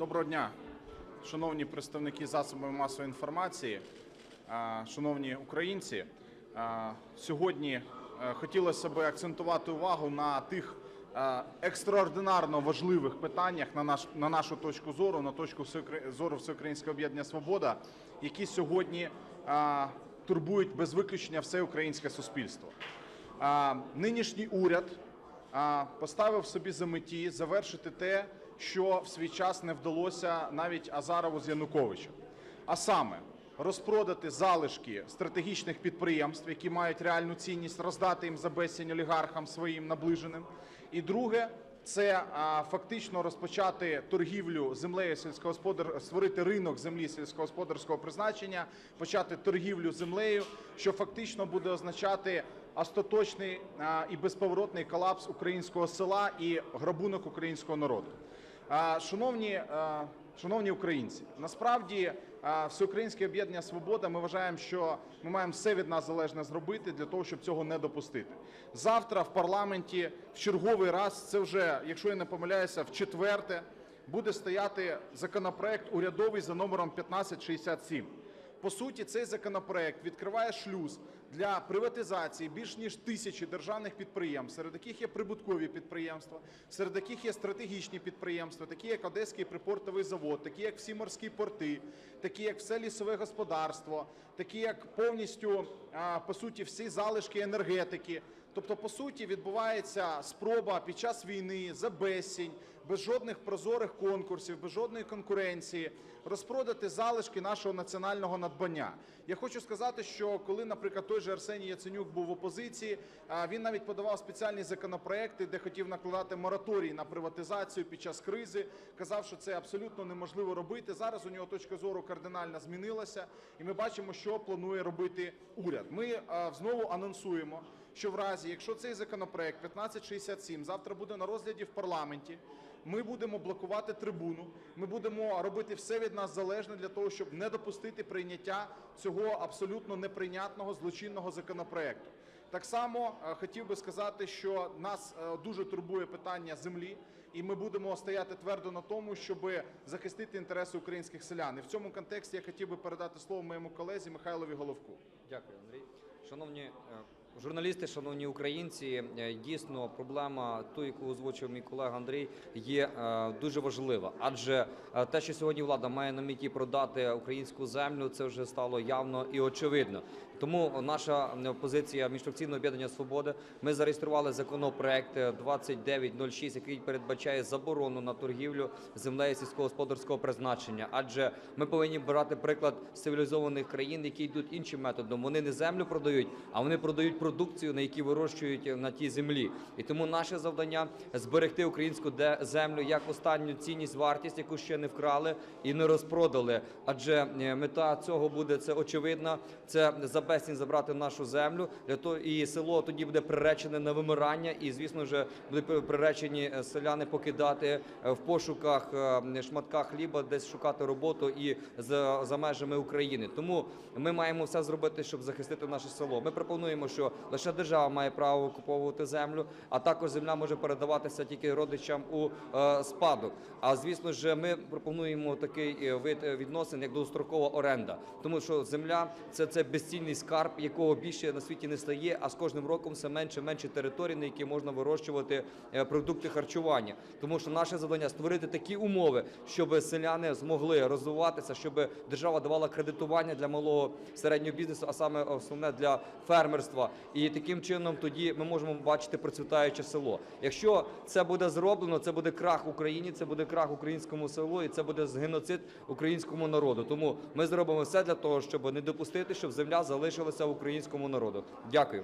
Доброго дня, шановні представники засобів масової інформації, шановні українці. Сьогодні е, хотілося б акцентувати увагу на тих е, екстраординарно важливих питаннях на наш на нашу точку зору, на точку зору Всеукраїнського об'єднання Свобода, які сьогодні а, турбують без виключення все українське суспільство. Нинішній уряд поставив собі за меті завершити те, що в свій час не вдалося навіть Азарову з Януковичем. А саме розпродати залишки стратегічних підприємств, які мають реальну цінність, роздати їм за безцінь олігархам своїм наближеним. І друге. Це а, фактично розпочати торгівлю землею сільськогосподар, створити ринок землі сільськогосподарського призначення, почати торгівлю землею, що фактично буде означати остаточний а, і безповоротний колапс українського села і грабунок українського народу. Шановні, шановні українці, насправді Всеукраїнське об'єднання Свобода. Ми вважаємо, що ми маємо все від нас залежне зробити для того, щоб цього не допустити. Завтра в парламенті в черговий раз, це вже, якщо я не помиляюся, в четверте буде стояти законопроект урядовий за номером 1567. По суті, цей законопроект відкриває шлюз для приватизації більш ніж тисячі державних підприємств, серед яких є прибуткові підприємства, серед яких є стратегічні підприємства, такі як Одеський припортовий завод, такі як всі морські порти, такі як все лісове господарство, такі як повністю по суті всі залишки енергетики. Тобто, по суті, відбувається спроба під час війни за безцінь, без жодних прозорих конкурсів, без жодної конкуренції розпродати залишки нашого національного надбання. Я хочу сказати, що коли, наприклад, той же Арсеній Яценюк був в опозиції, він навіть подавав спеціальні законопроекти, де хотів накладати мораторій на приватизацію під час кризи. Казав, що це абсолютно неможливо робити. Зараз у нього точка зору кардинально змінилася, і ми бачимо, що планує робити уряд. Ми знову анонсуємо що в разі, якщо цей законопроект 1567 завтра буде на розгляді в парламенті, ми будемо блокувати трибуну, ми будемо робити все від нас залежне для того, щоб не допустити прийняття цього абсолютно неприйнятного злочинного законопроекту. Так само е, хотів би сказати, що нас е, дуже турбує питання землі, і ми будемо стояти твердо на тому, щоб захистити інтереси українських селян. І в цьому контексті я хотів би передати слово моєму колезі Михайлові Головку. Дякую, Андрій. Шановні е, журналісти, шановні українці, е, дійсно проблема, ту, яку озвучив мій колега Андрій, є е, дуже важлива. Адже е, те, що сьогодні влада має на меті продати українську землю, це вже стало явно і очевидно. Тому наша позиція міжфракційного об'єднання свободи. Ми зареєстрували законопроект е, 2906, який передбачає заборону на торгівлю землею сільськогосподарського призначення. Адже ми повинні брати приклад цивілізованих країн, які йдуть іншим методом. Вони не землю продають, а вони продають продукцію, на якій вирощують е, на тій землі. І тому наше завдання зберегти українську землю як останню цінність, вартість, яку ще не вкрали і не розпродали. Адже е, мета цього буде це очевидна. Це за безцінь забрати нашу землю і село тоді буде приречене на вимирання, і звісно вже будуть приречені е, селяни покидати в пошуках шматка хліба, десь шукати роботу і за межами України. Тому ми маємо все зробити, щоб захистити наше село. Ми пропонуємо, що лише держава має право викуповувати землю, а також земля може передаватися тільки родичам у е, спадок. А звісно ж, ми пропонуємо такий е, вид е, відносин, як довгострокова оренда, тому що земля це, безцінний скарб, якого більше на світі не стає, а з кожним роком все менше менше територій, на які можна вирощувати продукти харчування. Тому що наше завдання створити такі умови, щоб селяни змогли розвиватися, щоб держава давала кредитування для малого середнього бізнесу, а саме основне для фермерства. І таким чином тоді ми можемо бачити процвітаюче село. Якщо це буде зроблено, це буде крах Україні, це буде крах українському селу, і це буде геноцид українському народу. Тому ми зробимо все для того, щоб не допустити, щоб земля залишилася українському народу. Дякую.